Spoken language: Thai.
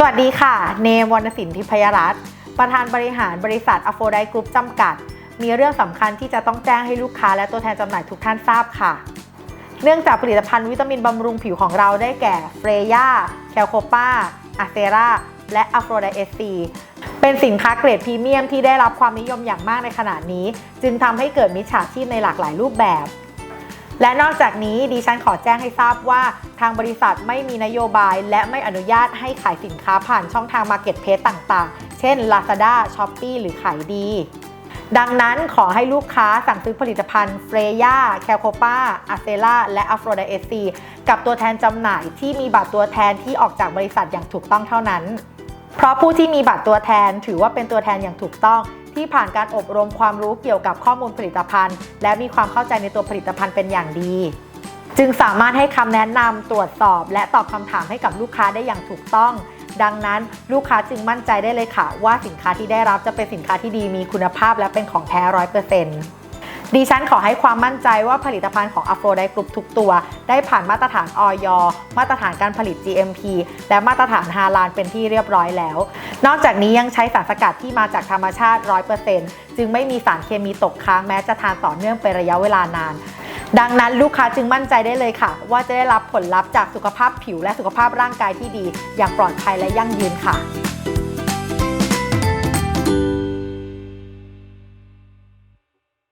สวัสดีค่ะ เนมวรรณสินทิพยรัตน์ประธานบริหารบริษัทอโฟไดกรุ๊ปจำกัด มีเรื่องสำคัญที่จะต้องแจ้งให้ลูกค้าและตัวแทนจำหน่ายทุกท่านทราบค่ะ เนื่องจากผลิตภัณฑ์วิตามินบำรุงผิวของเราได้แก่เฟรย่าแคลโคปาอะเซราและอะโฟไดเอซีเป็นสินค้าเกรดพรีเมียมที่ได้รับความนิยมอย่างมากในขณะนี้ จึงทำให้เกิดมิจฉาชีพในหลากหลายรูปแบบ และนอกจากนี้ดิฉันขอแจ้งให้ทราบว่าทางบริษัทไม่มีนโยบาย และไม่อนุญาตให้ขายสินค้าผ่านช่องทาง Marketplace ต่างๆ เช่น Lazada, Shopee หรือขายดี ดังนั้นขอให้ลูกค้าสั่งซื้อผลิตภัณฑ์เฟรย่าแคลโคปาอะเซล่าและอัฟโรไดเอซีกับตัวแทนจำหน่ายที่มีบัตรตัวแทนที่ออกจากบริษัทอย่างถูกต้องเท่านั้น เพราะผู้ที่มีบัตรตัวแทนถือว่าเป็นตัวแทนอย่างถูกต้อง ที่ผ่านการอบรมความรู้เกี่ยวกับข้อมูลผลิตภัณฑ์ และมีความเข้าใจในตัวผลิตภัณฑ์เป็นอย่างดี จึงสามารถให้คำแนะนำตรวจสอบ และตอบคำถามให้กับลูกค้าได้อย่างถูกต้อง ดังนั้นลูกค้าจึงมั่นใจได้เลยค่ะ ว่าสินค้าที่ได้รับจะเป็นสินค้าที่ดีมีคุณภาพและเป็นของแท้ร้อยเปอร์เซ็นต์ ดิฉันขอให้ความมั่นใจว่าผลิตภัณฑ์ของ a f r o d i กรุ๊ปทุกตัว ได้ผ่านมาตรฐานออยมาตรฐานการผลิต GMP และมาตรฐานฮาลาลเป็นที่เรียบร้อยแล้ว นอกจากนี้ยังใช้สารสกัดที่มาจากธรรมชาติ 100%จึงไม่มีสารเคมีตกค้างแม้จะทานต่อเนื่องเป็นระยะเวลานานดังนั้นลูกค้าจึงมั่นใจได้เลยค่ะ ว่าจะได้รับผลลัพธ์จากสุขภาพผิวและสุขภาพร่างกายที่ดี อย่างปลอดภัยและยั่งยืนค่ะ